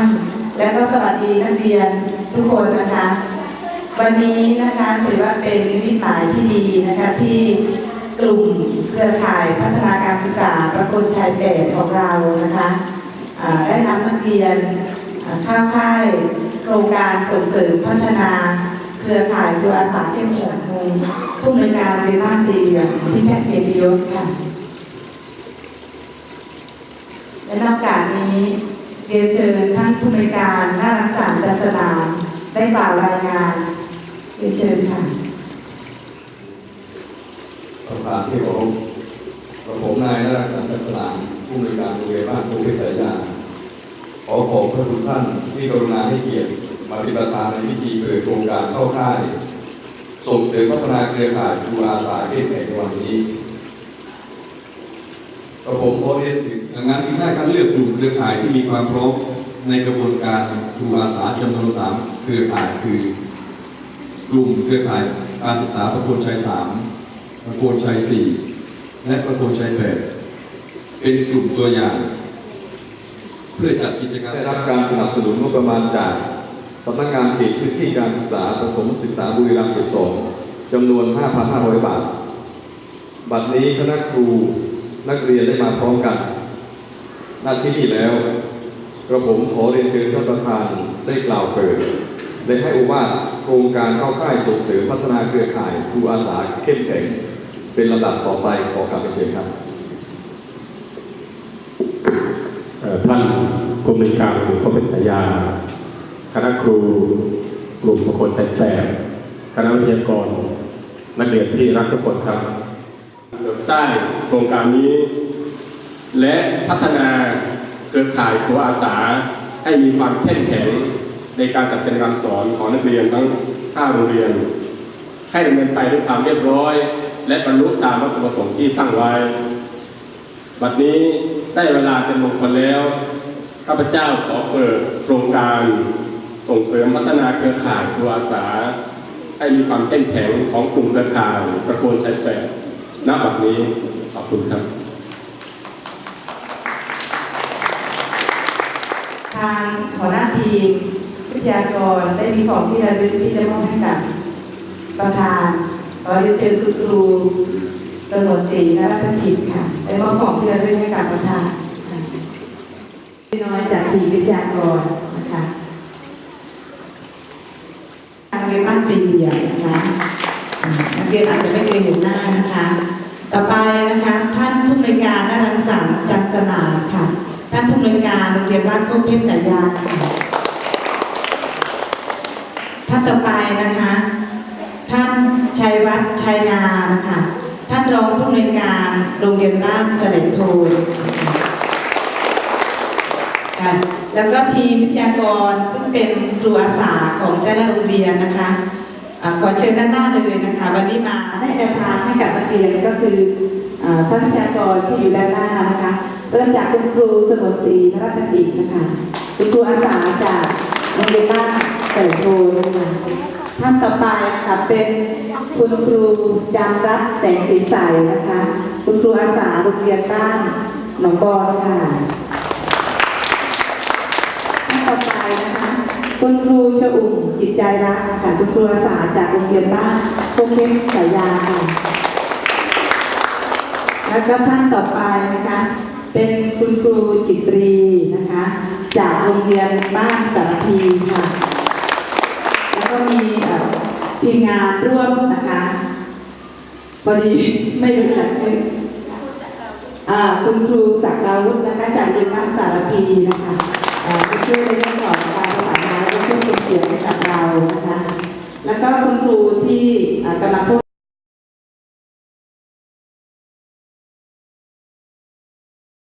านและก็สวัสดีนักเรียนทุกคนนะคะ วันนี้นะคะถือว่าเป็นนิมิตหมายที่ดีนะคะที่กลุ่มเครือข่ายพัฒนาการศึกษาประคนชายแปดของเรานะคะได้นำนักเรียนเข้าค่ายโครงการส่งเสริมพัฒนาเครือข่ายครูอาสาเข้มแข็งมุงผู้อำนการเรียนบ้านสีเหลืองที่แพทย์เกียรติยศค่ะและนอกจากนี้ เรียนเชิญท่านผู้อำนการหน้ารักษาจันทนาได้กล่าวรายงานเรียนเชิญค่ะประธานที่เคารพกับผมนายนรักษาจันทสนาผู้อำนการโรงเรียนบ้านภูพิสัยยาขอขอบพระคุณท่านที่กรุณาให้เกียรติมาเป็นประธานในพิธีเปิดโครงการเข้าค่าย ส่งเสริมพัฒนาเครือข่ายครูอาสาเข้มแข็งในวันนี้ กับผมขอเรียนถึงดังนั้นจึงได้คัดเลือกกลุ่มเครือข่ายที่มีความพร้อมในกระบวนการครูอาสาจำนวนสามเครือข่ายคือกลุ่มเครือข่ายการศึกษาประโคนชัยสามประโคนชัยสี่และประโคนชัยแปดเป็นกลุ่มตัวอย่าง เพื่อจัดกิจกรรมได้รับการสนับสนุนงบประมาณจากสำนักงานเขตพื้นที่การศึกษาประถมศึกษาบุรีรัมย์เขตสองจำนวน 5,500 บาท บัดนี้คณะครู นักเรียนได้มาพร้อมกันณที่นี่แล้วกระผมขอเรียนเชิญท่านประธานได้กล่าวเปิดได้ให้อุวาทโครงการเข้าค่ายส่งเสริมพัฒนาเครือข่ายครูอาสาเข้มแข็ง เป็นลำดับต่อไปขอกราบเรียนเชิญครับท่านผู้อำนการหรือผู้เป็นยาคณะครูกลุ่มบุคคลแต่แต่คณะวิทยากรนักเรียนที่รักทุกคนครับ ใต้โครงการนี้ และพัฒนาเครือข่ายครูอาสาให้มีความเข้มแข็งในการจัดการการสอนของนักเรียนทั้ง5โรงเรียน ให้ดำเนินไปด้วยความเรียบร้อย และบรรลุตามวัตถุประสงค์ที่ตั้งไว้ บัดนี้ได้เวลาเป็นมงคลแล้ว ข้าพเจ้าขอเปิดโครงการส่งเสริมพัฒนาเครือข่ายครูอาสาให้มีความเข้มแข็งของกลุ่มเครือข่ายประโคนชัยแปด ณบัดนี้ขอบคุณครับทางหัวหน้าทีมวิทยากรได้มีของที่ระลึกที่ได้มอบให้กับประธานขอเรียนเชิญคุณครูตำรวจตรีนรัตนกิจค่ะได้มอบของที่ระลึกให้กับประธานพี่น้อยจากทีมวิทยากรนะคะทางเรียนบ้านสี่เหลี่ยมนะคะ นักเรียนอาจจะไม่เคยเห็นหน้านะคะ ต่อไปนะคะ ท่านผู้อำนวยการด้านรังสรรค์จันทนาค่ะ ท่านผู้อำนวยการโรงเรียนบ้านโคกเพชรสายยาค่ะท่านต่อไปนะคะ ท่านชัยวัฒน์ชัยนานะคะท่านรองผู้อำนวยการโรงเรียนบ้านเสด็จโพนค่ะแล้วก็ทีมวิทยากรซึ่งเป็นครูอาสาของแต่ละโรงเรียนนะคะ ขอเชิญด้านหน้าเลยนะคะ วันนี้มาให้แนวทางให้กับนักเรียนก็คืออ่าท่านวิทยากรที่อยู่ด้านหน้านะคะเริ่มจากคุณครูสมุทรศรีนรัตนกิจนะคะคุณครูอาสาจากโรงเรียนบ้านเสด็จโพนะคะท่านต่อไปนะคะเป็นคุณครูจำรัตแสงสีใสนะคะ คุณครูอาสาโรงเรียนบ้านหนองบอนค่ะท่านต่อไปนะคะ คุณครูชอุ่มจิตใจรักค่ะคุณครูอาสาจากโรงเรียนบ้านพงเพชรสายยาค่ะแล้วก็ท่านต่อไปนะคะ เป็นคุณครูจิตรีนะคะ จากโรงเรียนบ้านสารพีค่ะ แล้วก็มีทีมงานร่วมนะคะพอดีไม่รู้จักชื่ออ่าคุณครูจากดาวุฒนะคะจากโรงเรียนบ้านสารพีนะคะชื่องของการภาษาไทยและช่วยเป็นเสียงให้กับเราน